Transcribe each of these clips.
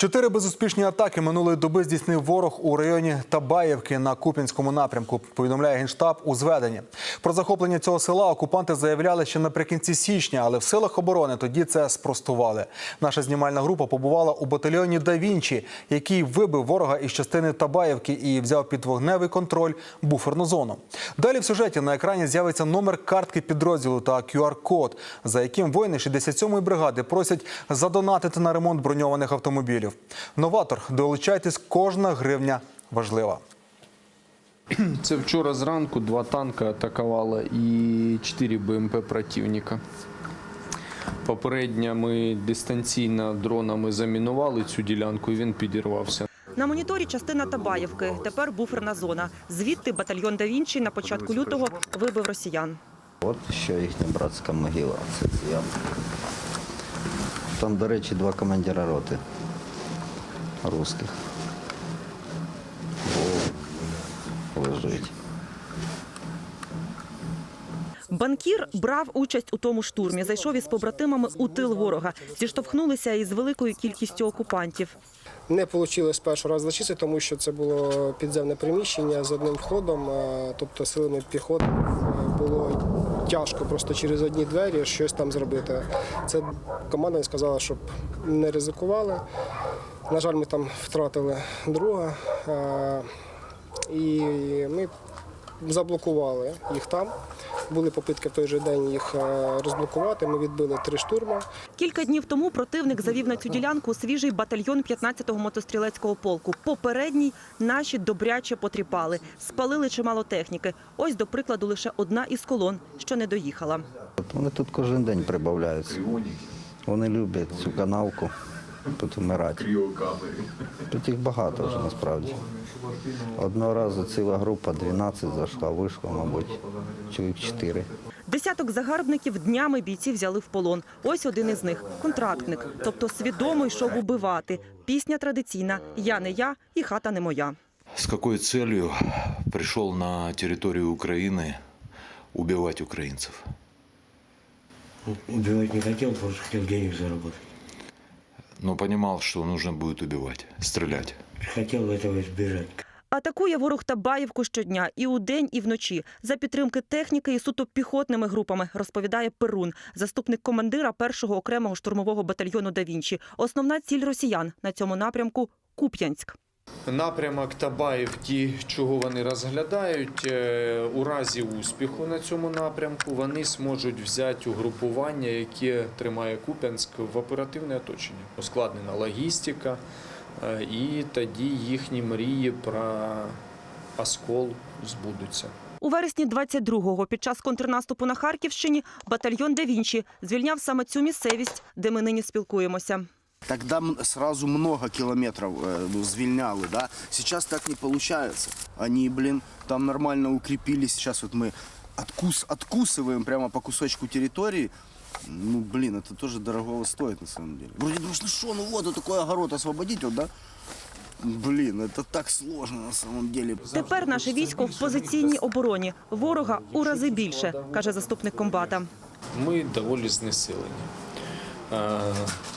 Чотири безуспішні атаки минулої доби здійснив ворог у районі Табаєвки на Куп'янському напрямку. Повідомляє генштаб у зведенні. Про захоплення цього села окупанти заявляли ще наприкінці січня, але в силах оборони тоді це спростували. Наша знімальна група побувала у батальйоні Да Вінчі, який вибив ворога із частини Табаєвки і взяв під вогневий контроль буферну зону. Далі в сюжеті на екрані з'явиться номер картки підрозділу та QR-код, за яким воїни 67-ї бригади просять задонатити на ремонт броньованих автомобілів. Новатор, долучайтесь, кожна гривня важлива. Це вчора зранку два танки атакували і чотири БМП противника. Попередньо ми дистанційно дронами замінували цю ділянку, і він підірвався. На моніторі частина Табаєвки, тепер буферна зона. Звідти батальйон Да Вінчі на початку лютого вибив росіян. От ще їхня братська могила. Це я. Там, до речі, два командира роти русських. Лежить. Банкір брав участь у тому штурмі. Зайшов із побратимами у тил ворога. Зіштовхнулися із великою кількістю окупантів. Не вийшло перший раз зачистити, тому що це було підземне приміщення з одним входом, тобто силами піхоти е, було тяжко просто через одні двері щось там зробити. Це команда сказала, щоб не ризикували. На жаль, ми там втратили друга, е, і ми заблокували їх там. Були попитки в той же день їх е, розблокувати. Ми відбили три штурми. Кілька днів тому противник завів на цю ділянку свіжий батальйон 15-го мотострілецького полку. Попередній наші добряче потріпали, спалили чимало техніки. Ось, до прикладу, лише одна із колон, що не доїхала. Вони тут кожен день прибавляються. Вони люблять цю канавку, тут вмирати. Тут їх багато вже насправді. Одного разу ціла група 12 зайшла, вийшло, мабуть, чоловік 4. Десяток загарбників днями бійці взяли в полон. Ось один із них контрактник, тобто свідомо йшов убивати. Пісня традиційна Я не я і хата не моя. С какой целью пришел на территорию Украины убивать украинцев? Убивать не хотел, просто хотел денег заработать. Но понимал, что нужно будет убивать, стрелять. Хотел этого избежать. Атакує ворог Табаївку щодня і удень, і вночі за підтримки техніки і суто піхотними групами, розповідає Перун, заступник командира першого окремого штурмового батальйону Да Вінчі. Основна ціль росіян на цьому напрямку Куп'янськ. Напрямок Табаївки, чого вони розглядають, е, у разі успіху на цьому напрямку вони зможуть взяти угрупування, яке тримає Куп'янськ в оперативне оточення. Ускладнена логістика, е, і тоді їхні мрії про оскол збудуться. У вересні 22-го під час контрнаступу на Харківщині батальйон Да Вінчі звільняв саме цю місцевість, де ми нині спілкуємося. Тогда м- сразу много километров э, ну, звільняли, да. Сейчас так не получается. Они, блин, там нормально укрепились. Сейчас вот мы откус, откусываем прямо по кусочку территории. Ну, блин, это тоже дорогого стоит на самом деле. Вроде думаешь, ну что, ну вот, вот такой огород освободить, вот, да? Блин, это так сложно на самом деле. Тепер наше військо в позиційній обороні. Ворога у рази більше, каже заступник комбата. Ми доволі знесилені. Е,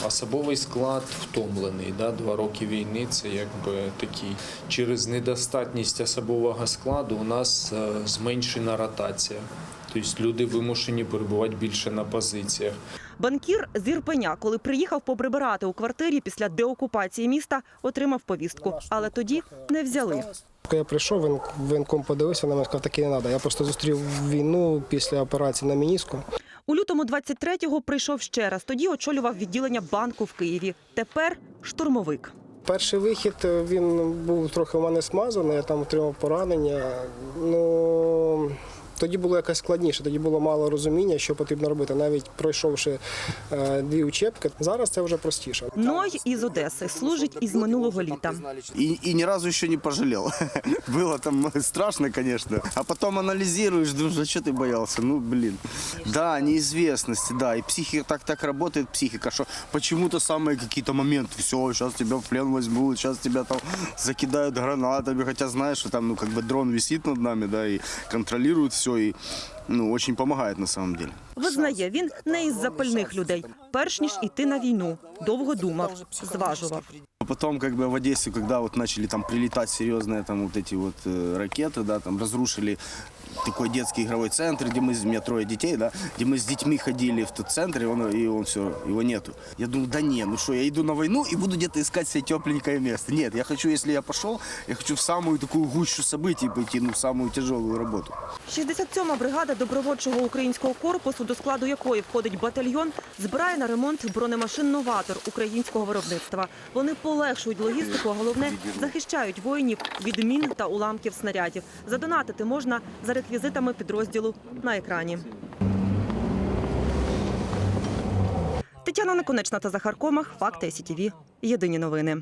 Особовий склад втомлений. Да? Два роки війни це якби такий. Через недостатність особового складу у нас е, зменшена ротація. Тобто люди вимушені перебувати більше на позиціях. Банкір з Ірпеня, коли приїхав поприбирати у квартирі після деокупації міста, отримав повістку. Але тоді не взяли. Коли я прийшов, він- подивився на мене, сказав, таке не треба. Я просто зустрів війну після операції на мініску. У лютому 23-го прийшов ще раз. Тоді очолював відділення банку в Києві. Тепер штурмовик. Перший вихід е, він був трохи в мене смазаний, я там отримав поранення. Ну тоді було якось складніше, тоді було мало розуміння, що потрібно робити, навіть пройшовши е, дві учебки. Зараз це вже простіше. Ной із Одеси служить із минулого літа. И, и ни разу еще не пожалел. Было там страшно, конечно. А потом анализируешь, думаешь, а что ты боялся? Ну, блин. Да, неизвестности, да. И психика так так работает, психика, что почему-то самые какие-то моменты, все, сейчас тебя в плен возьмут, сейчас тебя там закидают гранатами, хотя знаешь, что там, ну, как бы дрон висит над нами, да, и контролирует все, и, ну, очень помогает на самом деле. Визнає, він не із запальних людей. Перш ніж іти на війну, довго думав, зважував. А Потом, как бы в Одессе, когда вот начали там прилетать серьезные там вот эти вот э, ракеты, да, там разрушили такой детский игровой центр, где мы, у меня трое детей, да, где мы с детьми ходили в тот центр, и он, и он все, его нету. Я думаю, да не, ну что, я иду на войну и буду где-то искать себе тепленькое место. Нет, я хочу, если я пошел, я хочу в самую такую гущу событий пойти, ну, в самую тяжелую работу. 67-ма бригада добровольчого українського корпусу, до складу якої входить батальйон, збирає на ремонт бронемашин «Новатор» українського виробництва. Вони полегшують логістику, а головне захищають воїнів від мін та уламків снарядів. Задонатити можна за реквізитами підрозділу на екрані. Тетяна Наконечна та Захар Комах. Факти СІТІВІ. Єдині новини.